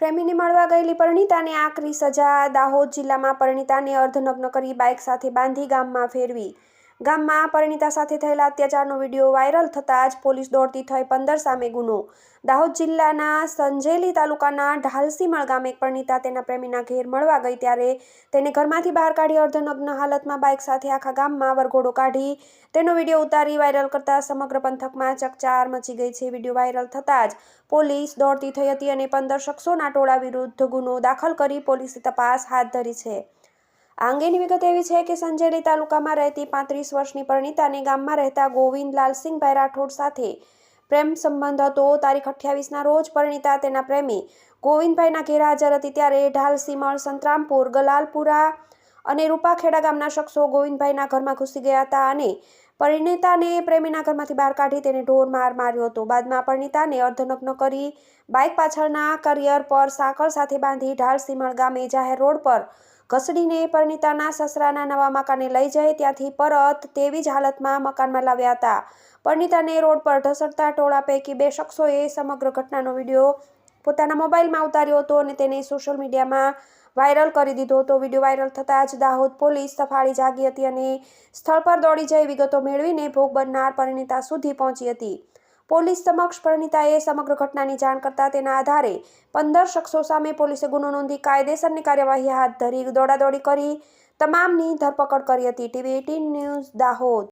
પ્રેમીને મળવા ગયેલી પરણિતાને આકરી સજા દાહોદ જિલ્લામાં પરણીતાને અર્ધનગ્ન કરી બાઇક સાથે બાંધી ગામમાં ફેરવી. ગામમાં પરિણીતા સાથે થયેલા અત્યાચારનો વીડિયો વાયરલ થતાં જ પોલીસ દોડતી થઈ પંદર સામે ગુનો. દાહોદ જિલ્લાના સંજેલી તાલુકાના ઢાલસીમળ ગામે એક પરિણીતા તેના પ્રેમીના ઘેર મળવા ગઈ ત્યારે તેને ઘરમાંથી બહાર કાઢી અર્ધનગ્ન હાલતમાં બાઇક સાથે આખા ગામમાં વરઘોડો કાઢી તેનો વીડિયો ઉતારી વાયરલ કરતા સમગ્ર પંથકમાં ચકચાર મચી ગઈ છે. વીડિયો વાયરલ થતાં જ પોલીસ દોડતી થઈ હતી અને પંદર શખ્સોના ટોળા વિરુદ્ધ ગુનો દાખલ કરી પોલીસે તપાસ હાથ ધરી છે. આ અંગેની વિગત એવી છે કે સંજેલી તાલુકામાં રહેતી પાંત્રીસ વર્ષની પરિણીતાને ગામમાં રહેતા ગોવિંદ સિંહભાઈ રાઠોડ સાથે પ્રેમ સંબંધ હતો. તારીખ અઠ્યાવીસના રોજ પરિણીતા તેના પ્રેમી ગોવિંદભાઈના ઘેર હાજર હતી ત્યારે ઢાલ, સીમળ, સંતરામપુર, ગલાલપુરા અને રૂપાખેડા ગામના શખ્સો ગોવિંદભાઈના ઘરમાં ઘૂસી ગયા હતા અને પરિણીતાને પ્રેમીના ઘરમાંથી બહાર કાઢી તેને ઢોર માર માર્યો હતો. બાદમાં પરિણીતાને અર્ધનગ્ન કરી બાઇક પાછળના કરિયર પર સાંકળ સાથે બાંધી ઢાલ, સીમળ ગામે જાહેર રોડ પર ઘસડીને પરિણીતાના સસરાના નવા મકાને લઈ જાય ત્યાંથી પરત તેવી જ હાલતમાં મકાનમાં લાવ્યા હતા. પરિણીતાને રોડ પર ઢસડતા ટોળા પૈકી બે શખ્સોએ સમગ્ર ઘટનાનો વીડિયો પોતાના મોબાઈલમાં ઉતાર્યો હતો અને તેને સોશિયલ મીડિયામાં વાયરલ કરી દીધો હતો. વીડિયો વાયરલ થતાં જ દાહોદ પોલીસ સફાળી જાગી હતી અને સ્થળ પર દોડી જઈ વિગતો મેળવીને ભોગ બનનાર પરિણીતા સુધી પહોંચી હતી. પોલીસ સમક્ષ પરિણીતાએ સમગ્ર ઘટનાની જાણ કરતા તેના આધારે પંદર શખ્સો સામે પોલીસે ગુનો નોંધી કાયદેસરની કાર્યવાહી હાથ ધરી દોડાદોડી કરી, તમામની ધરપકડ કરી હતી. TV eighteen news Dahod.